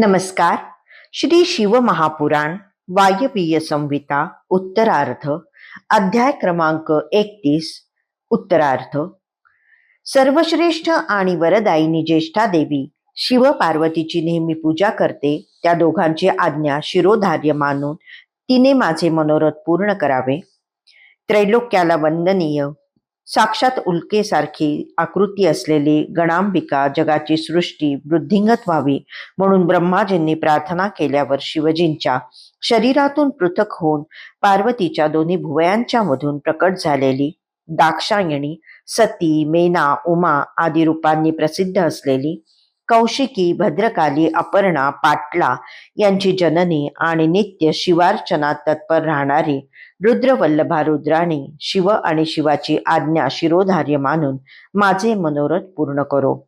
नमस्कार. श्री शिव महापुराण वायवीय संहिता उत्तरार्थ अध्याय क्रमांक एकतीस उत्तरार्थ सर्वश्रेष्ठ आणि वरदायिनी ज्येष्ठा देवी शिव पार्वतीची नेहमी पूजा करते त्या दोघांची आज्ञा शिरोधार्य मानून तिने माझे मनोरथ पूर्ण करावे. त्रैलोक्याला वंदनीय. साक्षात उल्केसारखी आकृती असलेली गणांबिका जगाची सृष्टी वृद्धिंगत व्हावी म्हणून ब्रह्माजींनी प्रार्थना केल्यावर शिवजींच्या शरीरातून पृथक होऊन पार्वतीच्या दोन्ही भुवयांच्या मधून प्रकट झालेली दाक्षायणी सती मेना उमा आदी रूपांनी प्रसिद्ध असलेली कौशिकी भद्रकाली अपर्णा पाटला यांची जननी आणि नित्य शिवार्चनात तत्पर राहणारी रुद्रवल्लभा रुद्राणी शिव आणि शिवाची आज्ञा शिरोधार्य मानून माझे मनोरथ पूर्ण करो.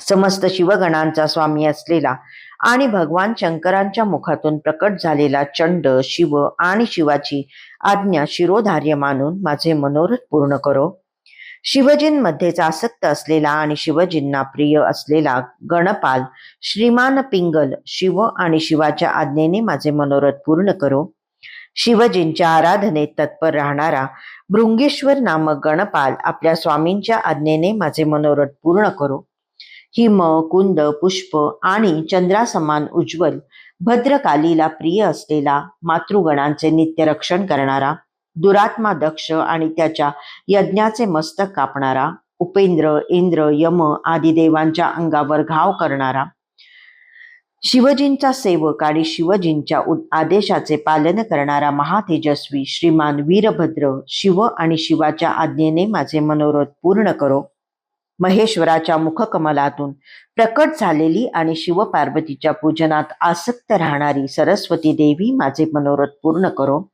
समस्त शिवगणांचा स्वामी असलेला आणि भगवान शंकरांच्या मुखातून प्रकट झालेला चंड शिव आणि शिवाची आज्ञा शिरोधार्य मानून माझे मनोरथ पूर्ण करो. शिवजींमध्येच आसक्त असलेला आणि शिवजींना प्रिय असलेला गणपाल श्रीमान पिंगल शिव आणि शिवाच्या आज्ञेने माझे मनोरथ पूर्ण करो. शिवजींच्या आराधनेत तत्पर राहणारा भृंगेश्वर नामक गणपाल आपल्या स्वामींच्या आज्ञेने माझे मनोरथ पूर्ण करो. हिम कुंद पुष्प आणि चंद्रासमान उज्ज्वल भद्रकालीला प्रिय असलेला मातृगणांचे नित्य रक्षण करणारा दुरात्मा दक्ष आणि त्याच्या यज्ञाचे मस्तक कापणारा उपेंद्र इंद्र यम आदी देवांच्या अंगावर घाव करणारा शिवजींचा सेवक आणि शिवजींच्या आदेशाचे पालन करणारा महातेजस्वी श्रीमान वीरभद्र शिव आणि शिवाच्या आज्ञेने माझे मनोरथ पूर्ण करो. महेश्वराच्या मुखकमलातून प्रकट झालेली आणि शिवपार्वतीच्या पूजनात आसक्त राहणारी सरस्वती देवी माझे मनोरथ पूर्ण करो.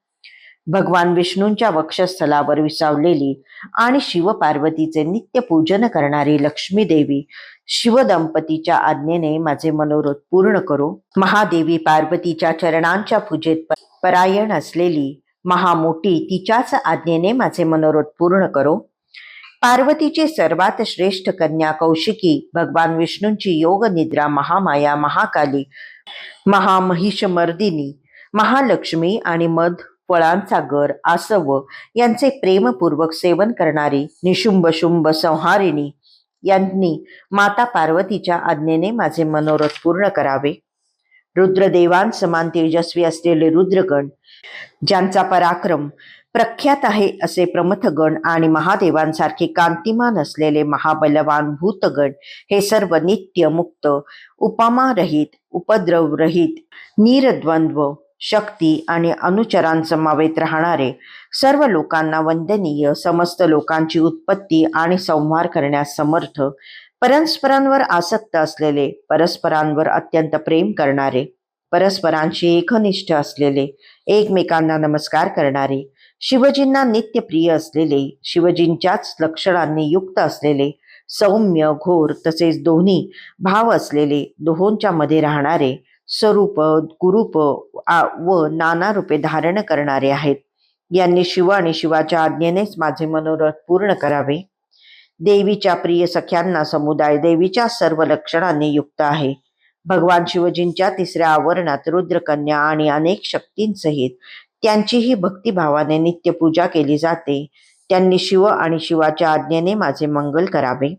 भगवान विष्णूंच्या वक्षस्थलावर विसावलेली आणि शिवपार्वतीचे नित्य पूजन करणारी लक्ष्मी देवी शिवदंपतीच्या आज्ञेने माझे मनोरथ पूर्ण करो. महादेवी पार्वतीच्या चरणांच्या पूजेत परायण असलेली महामोठी तिच्याच आज्ञेने माझे मनोरथ पूर्ण करो. पार्वतीची सर्वात श्रेष्ठ कन्या कौशिकी भगवान विष्णूंची योग निद्रा महामाया महाकाली महामहिषमर्दिनी महालक्ष्मी आणि मध फळांचा गर आसव यांचे प्रेमपूर्वक सेवन करणारी निशुंभ शुंभ संहारिणी यांनी माता पार्वतीच्या आज्ञेने माझे मनोरथ पूर्ण करावे. रुद्रदेवांसमान तेजस्वी असलेले रुद्रगण ज्यांचा पराक्रम प्रख्यात आहे असे प्रमथगण आणि महादेवांसारखे कांतिमान असलेले महाबलवान भूतगण हे सर्व नित्य मुक्त उपमारहित उपद्रवरहित निरद्वंद्व शक्ती आणि अनुचरांसमावेत राहणारे सर्व लोकांना वंदनीय समस्त लोकांची उत्पत्ती आणि संहार करण्यास समर्थ परस्परांवर आसक्त असलेले परस्परांवर अत्यंत प्रेम करणारे परस्परांशी एकनिष्ठ असलेले एकमेकांना नमस्कार करणारे शिवजींना नित्य प्रिय असलेले शिवजींच्याच लक्षणांनी युक्त असलेले सौम्य घोर तसेच दोन्ही भाव असलेले दोहोंच्या मध्ये राहणारे स्वरूप कुरूप आ- व नाना रूपे धारण करणारे आहेत. यांनी शिव आणि शिवाच्या आज्ञेनेच माझे मनोरथ पूर्ण करावे. देवीच्या प्रिय सख्यांना समुदाय देवीच्या सर्व लक्षणांनी युक्त आहे. भगवान शिवजींच्या तिसऱ्या आवरणात रुद्रकन्या आणि अनेक शक्तींसहित त्यांचीही भक्तिभावाने नित्य पूजा केली जाते. त्यांनी शिव आणि शिवाच्या आज्ञेने माझे मंगल करावे.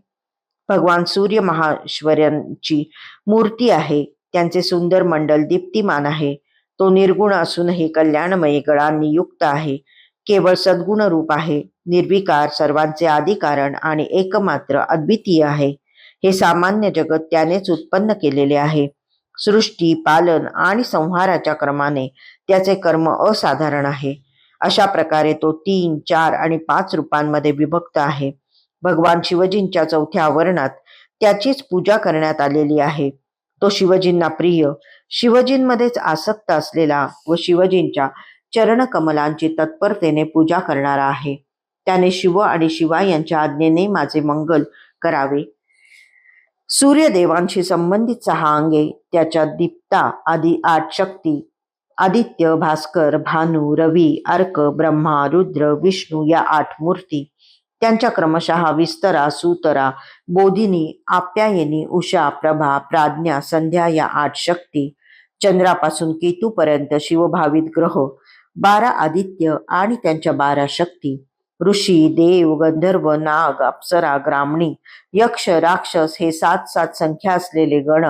भगवान सूर्य महाश्वर्यांची मूर्ती आहे. त्यांचे सुंदर मंडल दीप्तिमान आहे. तो निर्गुण असूनही कल्याणमयी गळांनी युक्त आहे. केवळ सद्गुण रूप आहे. निर्विकार सर्वांचे आदी कारण आणि एकमात्र अद्वितीय आहे. हे सामान्य जगत त्यानेच उत्पन्न केलेले आहे. सृष्टी पालन आणि संहाराच्या क्रमाने त्याचे कर्म असाधारण आहे. अशा प्रकारे तो तीन चार आणि पाच रूपांमध्ये विभक्त आहे. भगवान शिवजींच्या चौथ्या आवरणात त्याचीच पूजा करण्यात आलेली आहे. तो शिवजींना प्रिय. शिवजींमध्येच आसक्त असलेला व शिवजींच्या चरणकमलांची तत्परतेने पूजा करणारा आहे. त्याने शिव आणि शिवा यांच्या आज्ञेने माझे मंगल करावे. सूर्यदेवांशी संबंधित सहा अंगे त्याच्या दीप्ता आदी आठ शक्ती आदित्य भास्कर भानू रवी अर्क ब्रह्मा रुद्र विष्णू या आठ मूर्ती त्यांच्या क्रमशः विस्तरा सुतरा बोधिनी आप्यायनी उषा प्रभा प्राज्ञा संध्या या आठ शक्ती चंद्रापासून केतूपर्यंत शिवभावित ग्रह बारा आदित्य आणि त्यांच्या बारा शक्ती ऋषी देव गंधर्व नाग अप्सरा ग्रामणी यक्ष राक्षस हे सात सात संख्या असलेले गण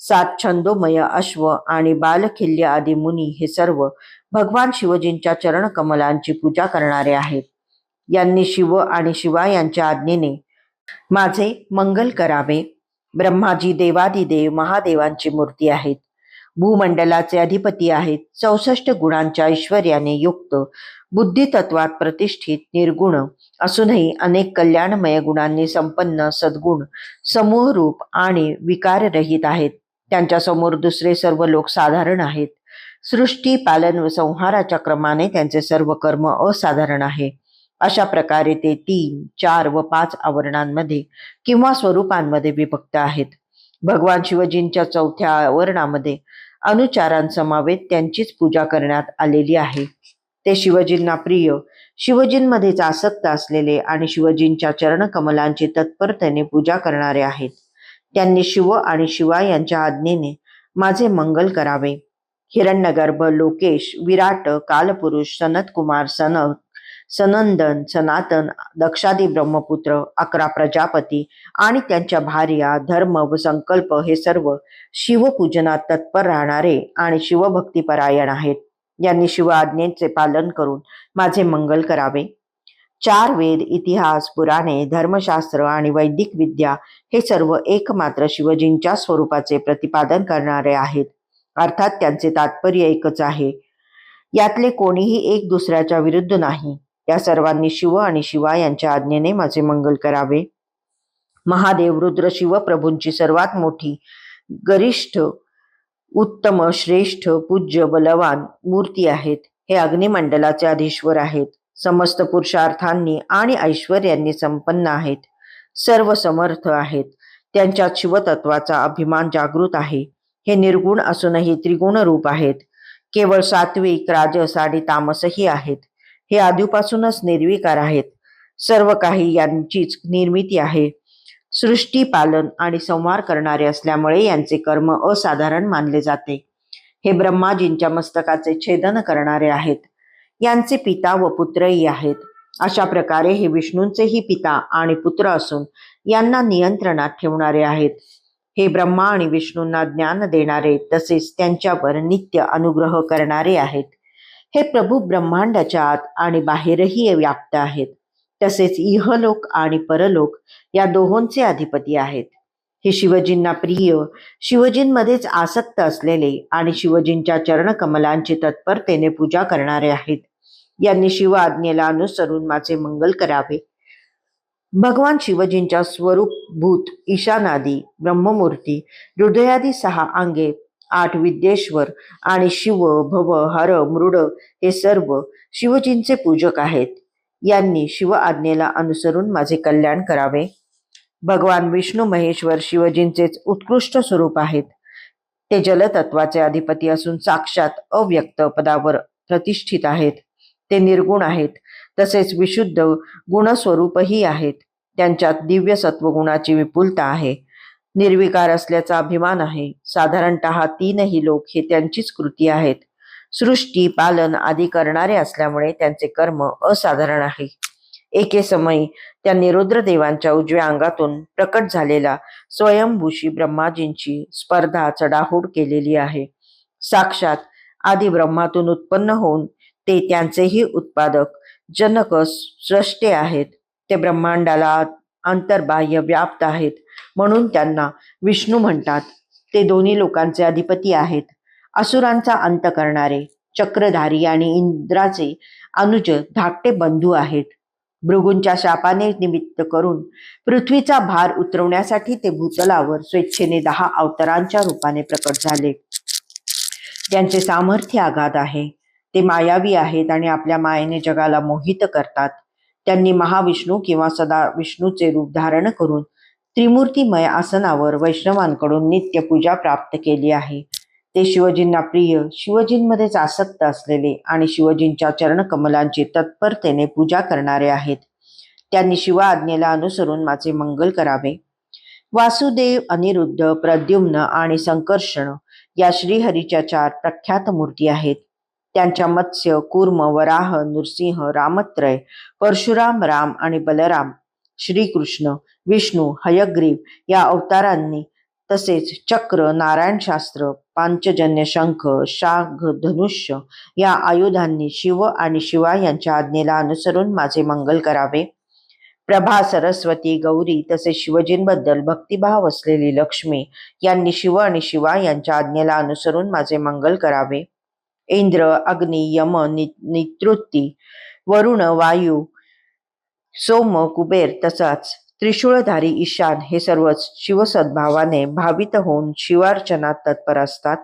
सात छंदोमय अश्व आणि बालखिल्य आदी मुनी हे सर्व भगवान शिवजींच्या चरणकमलांची पूजा करणारे आहेत. यांनी शिव आणि शिवा यांच्या आज्ञेने माझे मंगल करावे. ब्रह्माजी देवादिदेव महादेवांची मूर्ती आहेत. भूमंडलाचे अधिपती आहेत. चौसष्ट गुणांच्या ऐश्वर्याने युक्त बुद्धितत्वात प्रतिष्ठित निर्गुण असूनही अनेक कल्याणमय गुणांनी संपन्न सद्गुण समूह रूप आणि विकाररहित आहेत. त्यांच्यासमोर दुसरे सर्व लोक साधारण आहेत. सृष्टी पालन व संहाराच्या क्रमाने त्यांचे सर्व कर्म असाधारण आहे. अशा प्रकारे ते तीन चार व पाच आवरणांमध्ये किंवा स्वरूपांमध्ये विभक्त आहेत. भगवान शिवजींच्या चौथ्या आवरणामध्ये अनुचारांसमावेत त्यांचीच पूजा करण्यात आलेली आहे. ते शिवजींना प्रिय शिवजींमध्येच आसक्त असलेले आणि शिवजींच्या चरणकमलांची तत्परतेने पूजा करणारे आहेत. त्यांनी शिव आणि शिवा यांच्या आज्ञेने माझे मंगल करावे. हिरण्यगर्भ लोकेश विराट कालपुरुष सनतकुमार सनत सनंदन सनातन दक्षादी ब्रह्मपुत्र अकरा प्रजापती आणि त्यांच्या भार्या धर्म व संकल्प हे सर्व शिवपूजनात तत्पर राहणारे आणि शिवभक्तीपरायण आहेत. यांनी शिव आज्ञेचे पालन करून माझे मंगल करावे. चार वेद इतिहास पुराणे धर्मशास्त्र आणि वैदिक विद्या हे सर्व एकमात्र शिवजींच्या स्वरूपाचे प्रतिपादन करणारे आहेत. अर्थात त्यांचे तात्पर्य एकच आहे. यातले कोणीही एक दुसऱ्याच्या विरुद्ध नाही. या सर्वांनी शिव आणि शिवा यांच्या आज्ञेने माझे मंगल करावे. महादेव रुद्र शिवप्रभूंची सर्वात मोठी गरिष्ठ उत्तम श्रेष्ठ पूज्य बलवान मूर्ती आहेत. हे अग्निमंडलाचे अधीश्वर आहेत. समस्त पुरुषार्थांनी आणि ऐश्वर्यांनी संपन्न आहेत. सर्व समर्थ आहेत. त्यांच्यात शिवतत्वाचा अभिमान जागृत आहे. हे निर्गुण असूनही त्रिगुण रूप आहेत. केवळ सात्विक राजस आणि तामसही आहेत. हे आधीपासूनच निर्विकार आहेत. सर्व काही यांचीच निर्मिती आहे. सृष्टी पालन आणि संवार करणारे असल्यामुळे यांचे कर्म असाधारण मानले जाते. हे ब्रह्माजींच्या मस्तकाचे छेदन करणारे आहेत. यांचे पिता व पुत्रही आहेत. अशा प्रकारे हे विष्णूंचेही पिता आणि पुत्र असून यांना नियंत्रणात ठेवणारे आहेत. हे ब्रह्मा आणि विष्णूंना ज्ञान देणारे तसेच त्यांच्यावर नित्य अनुग्रह करणारे आहेत. हे प्रभू ब्रह्मांडाच्या आत आणि बाहेरही व्याप्त आहेत. तसेच इहलोक आणि परलोक या दोहोंचे अधिपती आहेत. हे शिवजींना प्रिय शिवजींमध्येच आसक्त असलेले आणि शिवजींच्या चरणकमलांची तत्परतेने पूजा करणारे आहेत. यांनी शिव आज्ञेला अनुसरून माझे मंगल करावे. भगवान शिवजींच्या स्वरूपभूत ईशानादी ब्रह्ममूर्ती हृदयादी सहा अंगे आठ विद्येश्वर आणि शिव भव हर मृड हे सर्व शिवजींचे पूजक आहेत. यांनी शिव आज्ञेला अनुसरून माझे कल्याण करावे. भगवान विष्णू महेश्वर शिवजींचेच उत्कृष्ट स्वरूप आहेत. ते जलतत्वाचे अधिपती असून साक्षात अव्यक्त पदावर प्रतिष्ठित आहेत. ते निर्गुण आहेत. तसेच विशुद्ध गुणस्वरूपही आहेत. त्यांच्यात दिव्य सत्वगुणाची विपुलता आहे. निर्विकार असल्याचा अभिमान आहे. साधारणत तीनही लोक हे त्यांचीच कृती आहेत. सृष्टी पालन आदी करणारे असल्यामुळे त्यांचे कर्म असाधारण आहे. एके समयी त्यांनी रुद्रदेवांच्या उजव्या अंगातून प्रकट झालेला स्वयंभूषी ब्रह्माजींची स्पर्धा चढाहूड केलेली आहे. साक्षात आदी ब्रह्मातून उत्पन्न होऊन ते त्यांचेही उत्पादक जनक सृष्टे आहेत. ते ब्रह्मांडाला अंतर्बाह्य व्याप्त आहेत. म्हणून त्यांना विष्णू म्हणतात. ते दोन्ही लोकांचे अधिपती आहेत. असुरांचा अंत करणारे चक्रधारी आणि इंद्राचे अनुज धाकटे बंधू आहेत. भृगूंच्या शापाने निमित्त करून पृथ्वीचा भार उतरवण्यासाठी ते भूतलावर स्वेच्छेने दहा अवतारांच्या रूपाने प्रकट झाले. त्यांचे सामर्थ्य आघात आहे. ते मायावी आहेत आणि आपल्या मायेने जगाला मोहित करतात. त्यांनी महाविष्णू किंवा सदा विष्णूचे रूप धारण करून त्रिमूर्तीमय आसनावर वैष्णवांकडून नित्य पूजा प्राप्त केली आहे. ते शिवजींना प्रिय शिवजींमध्येच आसक्त असलेले आणि शिवजींच्या चरणकमलांची तत्परतेने पूजा करणारे आहेत. त्यांनी शिवा आज्ञेला अनुसरून माझे मंगल करावे. वासुदेव अनिरुद्ध प्रद्युम्न आणि संकर्षण या श्रीहरीच्या चार प्रख्यात मूर्ती आहेत. त्यांच्या मत्स्य कूर्म वराह नृसिंह रामत्रय परशुराम राम आणि बलराम श्रीकृष्ण विष्णू हयग्रीव या अवतारांनी तसेच चक्र नारायणशास्त्र पांचजन्य शंख शाघ धनुष्य या आयुधांनी शिव आणि शिवा यांच्या आज्ञेला अनुसरून माझे मंगल करावे. प्रभा सरस्वती गौरी तसेच शिवजींबद्दल भक्तिभाव असलेली लक्ष्मी यांनी शिव आणि शिवा यांच्या आज्ञेला अनुसरून माझे मंगल करावे. इंद्र अग्नि यम नि नितृत्ती वरुण वायू सोम कुबेर तसाच त्रिशूळधारी ईशान हे सर्वच शिवसद्भावाने भावित होऊन शिवार्चनात तत्पर असतात.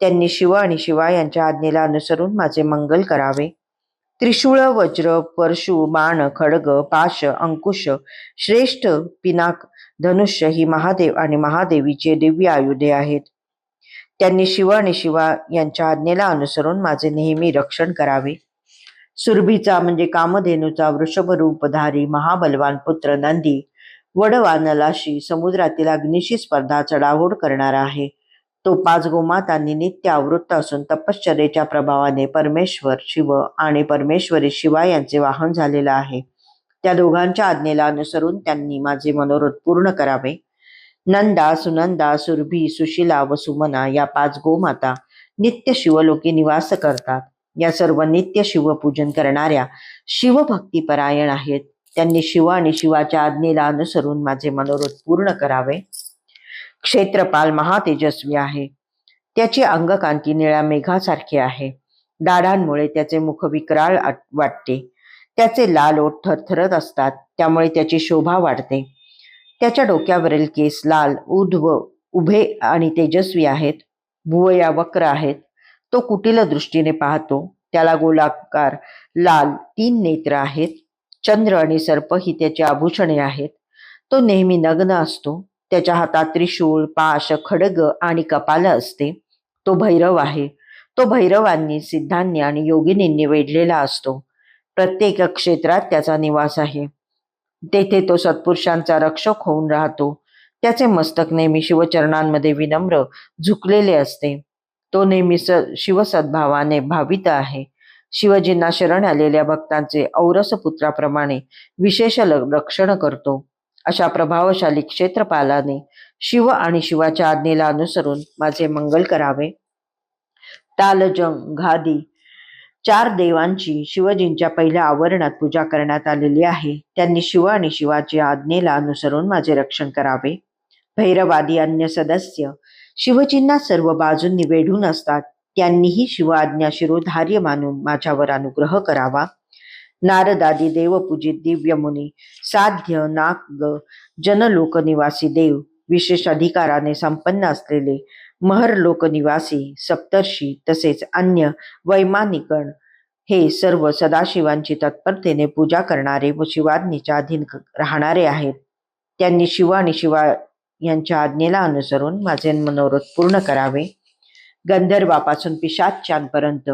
त्यांनी शिव आणि शिवा यांच्या आज्ञेला अनुसरून माझे मंगल करावे. त्रिशूळ वज्र परशु बाण खडग पाश अंकुश श्रेष्ठ पिनाक धनुष्य ही महादेव आणि महादेवीचे दिव्य आयुधे आहेत. त्यांनी शिव आणि शिवा यांच्या आज्ञेला अनुसरून माझे नेहमी रक्षण करावे. सुरभीचा म्हणजे कामधेनूचा वृषभ रूपधारी महाबलवान पुत्र नंदी वडवानलाशी समुद्रातील अग्निशी स्पर्धा चढाओढ करणारा आहे. तो पाच गोमातांनी नित्य आवृत्त असून तपश्चर्येच्या प्रभावाने परमेश्वर शिव आणि परमेश्वरी शिवा यांचे वाहन झालेला आहे. त्या दोघांच्या आज्ञेला अनुसरून त्यांनी माझे मनोरथ पूर्ण करावे. नंदा सुनंदा सुरभी सुशिला व सुमना या पाच गोमाता नित्य शिवलोकी निवास करतात. या सर्व नित्य शिवपूजन करणाऱ्या शिवभक्तीपरायण आहेत. त्यांनी शिव आणि शिवाच्या आज्ञेला अनुसरून माझे मनोरथ पूर्ण करावे. क्षेत्रपाल महातेजस्वी आहे. त्याची अंगकांती निळ्या मेघासारखी आहे. दाढांमुळे त्याचे मुख विकराळ वाटते. त्याचे लाल ओठ थरथरत असतात. त्यामुळे त्याची शोभा वाढते. त्याच्या डोक्यावरील केस लाल उध्व उभे आणि तेजस्वी आहेत. भुवया वक्र आहेत. तो कुटील दृष्टीने पाहतो. त्याला गोलाकार लाल तीन नेत्र आहेत. चंद्र आणि सर्प ही त्याची आभूषणे आहेत. तो नेहमी नग्न असतो. त्याच्या हातात त्रिशूळ पाश खडग आणि कपाल असते. तो भैरव आहे. तो भैरवांनी सिद्धांनी आणि योगिनींनी वेढलेला असतो. प्रत्येक क्षेत्रात त्याचा निवास आहे. तेथे तो सत्पुरुषांचा रक्षक होऊन राहतो. त्याचे मस्तक नेहमी शिवचरणांमध्ये विनम्र झुकलेले असते. तो नेहमी स शिवसद्भावाने भावित आहे. शिवजींना शरण आलेल्या भक्तांचे औरस पुत्राप्रमाणे विशेष ल- रक्षण करतो. अशा प्रभावशाली क्षेत्रपालाने शिव आणि शिवाच्या आज्ञेला अनुसरून माझे मंगल करावे. तालजंग घादी चार देवांची शिवजींच्या पहिल्या आवरणात पूजा करण्यात आलेली आहे. त्यांनी शिव आणि शिवाच्या आज्ञेला अनुसरून माझे रक्षण करावे. भैरवादी अन्य सदस्य शिवजींना सर्व बाजूंनी वेढून असतात. त्यांनीही शिवाज्ञा शिरोधार्य मानून माझ्यावर अनुग्रह करावा. नारदादी देवपूजित दिव्य मुनी साध्य नाग जनलोकनिवासी देव विशेष अधिकाराने संपन्न असलेले महर लोकनिवासी सप्तर्षी तसेच अन्य वैमानिकण हे सर्व सदाशिवांची तत्परतेने पूजा करणारे व शिवाज्ञीच्या अधीन राहणारे आहेत. त्यांनी शिव आणि शिवा यांच्या आज्ञेला अनुसरून माझे मनोरथ पूर्ण करावे. गंधर्वापासून पिशाच्यांपर्यंत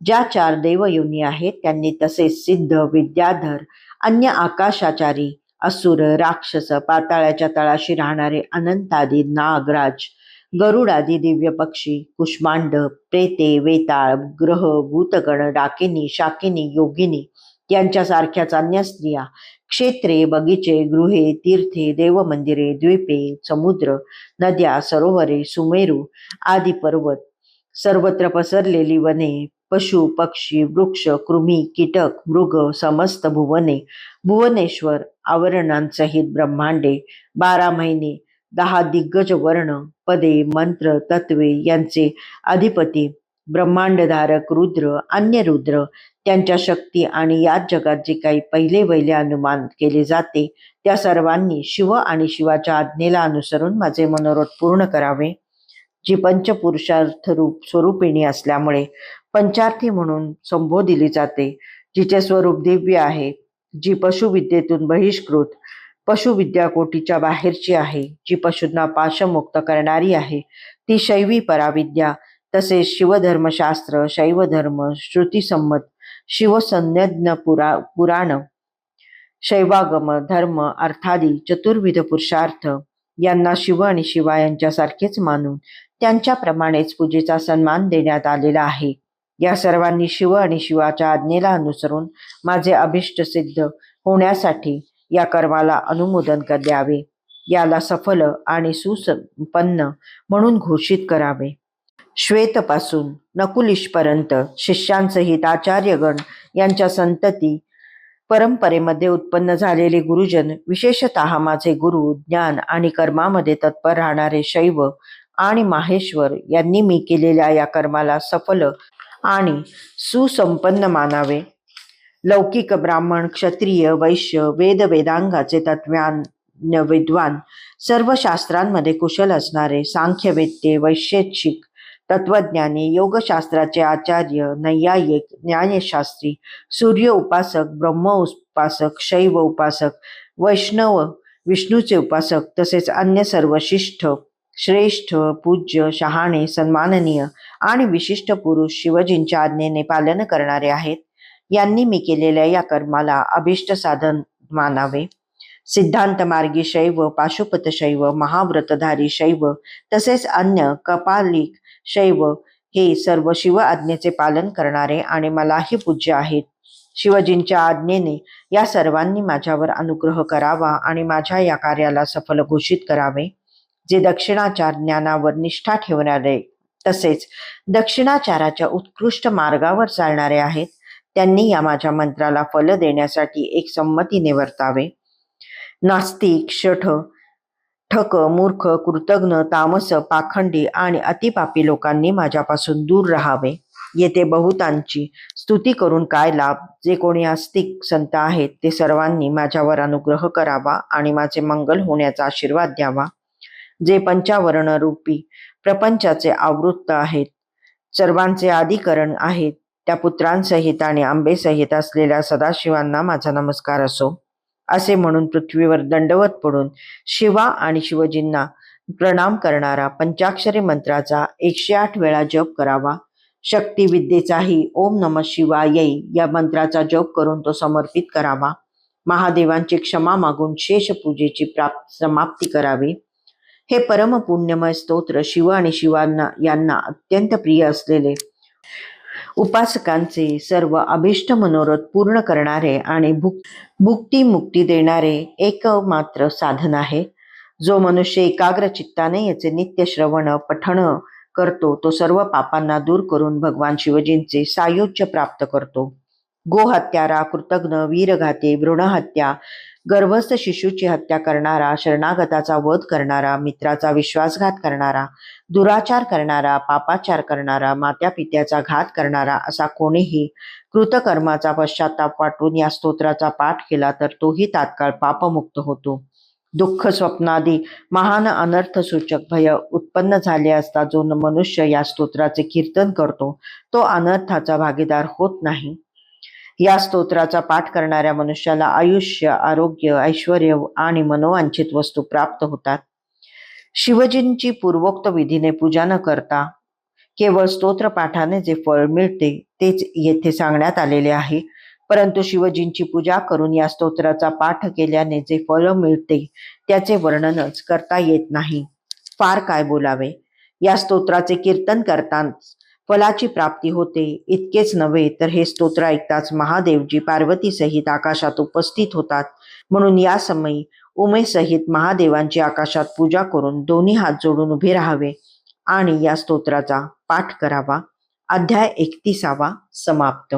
ज्या चार देवयोनी आहेत त्यांनी तसेच सिद्ध विद्याधर अन्य आकाशाचारी असुर राक्षस पाताळ्याच्या तळाशी राहणारे अनंतादी नागराज गरुडादी दिव्य पक्षी कुष्मांड प्रेते वेताळ ग्रह भूतगण डाकिनी शाकिनी योगिनी यांच्यासारख्याच अन्य स्त्रिया क्षेत्रे बगीचे गृहे तीर्थे देवमंदिरे द्वीपे समुद्र नद्या सरोवरे सुमेरू आदी पर्वत. सर्वत्र पसरलेली वने पशु पक्षी वृक्ष कृमी कीटक मृग समस्त भुवने. भुवनेश्वर आवरणांसहित ब्रह्मांडे. बारा महिने दहा दिग्गज वर्ण पदे मंत्र तत्वे यांचे अधिपती ब्रह्मांडधारक रुद्र अन्य रुद्र त्यांच्या शक्ती आणि याच जगात जे काही पहिले वहिले अनुमान केले जाते त्या सर्वांनी शिव आणि शिवाच्या आज्ञेला अनुसरून माझे मनोरथ पूर्ण करावे. जी पंचपुरुषार्थ रूप स्वरूपिणी असल्यामुळे पंचार्थी म्हणून संबोधिली जाते जिचे स्वरूप दिव्य आहे जी पशुविद्येतून बहिष्कृत पशुविद्या कोटीच्या बाहेरची आहे जी पशूंना पाशमुक्त करणारी आहे ती शैवी पराविद्या तसेच शिवधर्मशास्त्र शैवधर्म श्रुतीसंमत शिवसंज्ञ पुरा पुराण शैवागम धर्म अर्थादी चतुर्विध पुरुषार्थ यांना शिव आणि शिवा यांच्यासारखेच मानून त्यांच्याप्रमाणेच पूजेचा सन्मान देण्यात आलेला आहे. या सर्वांनी शिव आणि शिवाच्या आज्ञेला अनुसरून माझे अभिष्ट सिद्ध होण्यासाठी या कर्माला अनुमोदन द्यावे याला सफल आणि सुसंपन्न म्हणून घोषित करावे. श्वेतपासून नकुलिशपर्यंत शिष्यांसहित आचार्यगण यांच्या संतती परंपरेमध्ये उत्पन्न झालेले गुरुजन विशेषत माझे गुरु ज्ञान आणि कर्मामध्ये तत्पर राहणारे शैव आणि माहेश्वर यांनी मी केलेल्या या कर्माला सफल आणि सुसंपन्न मानावे. लौकिक ब्राह्मण क्षत्रिय वैश्य वेद वेदांगाचे तत्व्यान विद्वान सर्व शास्त्रांमध्ये कुशल असणारे सांख्यवेत्ते वैशेषिक तत्वज्ञानी योगशास्त्राचे आचार्य नैयायिक ज्ञानशास्त्री सूर्य उपासक ब्रह्म उपासक शैव उपासक वैष्णव विष्णूचे उपासक तसेच अन्य सर्व शिष्ठ श्रेष्ठ पूज्य शहाणे सन्माननीय आणि विशिष्ट पुरुष शिवजींच्या आज्ञेने पालन करणारे आहेत. यांनी मी केलेल्या या कर्माला अभिष्ट साधन मानावे. सिद्धांत मार्गी शैव पाशुपत शैव महाव्रतधारी शैव तसेच अन्य कपालिक शैव हे सर्व शिव आज्ञेचे पालन करणारे आणि मलाही पूज्य आहेत. शिवजींच्या आज्ञेने या सर्वांनी माझ्यावर अनुग्रह करावा आणि माझ्या या कार्याला सफल घोषित करावे. जे दक्षिणाचार ज्ञानावर निष्ठा ठेवणारे तसेच दक्षिणाचाराच्या उत्कृष्ट मार्गावर चालणारे आहेत त्यांनी या माझ्या मंत्राला फल देण्यासाठी एक संमतीने वर्तावे. नास्तिक शठ ठक मूर्ख कृतज्ञ तामस पाखंडी आणि अतिपापी लोकांनी माझ्यापासून दूर राहावे. येथे बहुतांची स्तुती करून काय लाभ? जे कोणी आस्तिक संत आहेत ते सर्वांनी माझ्यावर अनुग्रह करावा आणि माझे मंगल होण्याचा आशीर्वाद द्यावा. जे पंचावरण रूपी प्रपंचाचे आवृत्त आहेत सर्वांचे आदिकरण आहेत त्या पुत्रांसहित आणि आंबेसहित असलेल्या सदाशिवांना माझा नमस्कार असो. असे म्हणून पृथ्वीवर दंडवत पडून शिवा आणि शिवजींना प्रणाम करणारा पंचाक्षरी मंत्राचा एकशे आठ वेळा जप करावा. शक्ती विद्येचाही ओम नम शिवाय या मंत्राचा जप करून तो समर्पित करावा. महादेवांची क्षमा मागून शेष पूजेची प्राप्त समाप्ती करावी. हे परम पुण्यमय स्तोत्र शिव आणि शिवांना यांना अत्यंत प्रिय असलेले उपासकांचे सर्व अभिष्ट मनोरथ पूर्ण करणारे आणि भुक भुक्ती मुक्ती देणारे एकमात्र साधन आहे. जो मनुष्य एकाग्र चित्ताने याचे नित्य श्रवण पठण करतो तो सर्व पापांना दूर करून भगवान शिवजींचे सायुज्य प्राप्त करतो. गोहत्यारा कृतज्ञ वीरघाते भ्रूणहत्या गर्भस्थ शिशूची हत्या करणारा शरणागताचा वध करणारा मित्राचा विश्वासघात करणारा दुराचार करणारा पापाचार करणारा मात्या पित्याचा घात करणारा असा कोणीही कृतकर्माचा पश्चाताप वाटून या स्तोत्राचा पाठ केला तर तोही तात्काळ पापमुक्त होतो. दुःख स्वप्नादी महान अनर्थ सूचक भय उत्पन्न झाले असता जो मनुष्य या स्तोत्राचे कीर्तन करतो तो अनर्थाचा भागीदार होत नाही. या स्तोत्राचा पाठ करणाऱ्या मनुष्याला आयुष्य आरोग्य ऐश्वर आणि मनोवांछित वस्तू प्राप्त होतात. शिवजींची पूर्वोक्त विधीने पूजा न करता केवळ स्तोत्र पाठाने जे फळ मिळते तेच येथे सांगण्यात आलेले आहे. परंतु शिवजींची पूजा करून या स्तोत्राचा पाठ केल्याने जे फळ मिळते त्याचे वर्णनच करता येत नाही. फार काय बोलावे? या स्तोत्राचे कीर्तन करताना फलाची प्राप्ती होते. इतकेच नव्हे तर हे स्तोत्र ऐकताच महादेवजी पार्वतीसहित आकाशात उपस्थित होतात. म्हणून या समयी उमेसहित महादेवांची आकाशात पूजा करून दोन्ही हात जोडून उभे राहावे आणि या स्तोत्राचा पाठ करावा. अध्याय एकतीसावा समाप्त.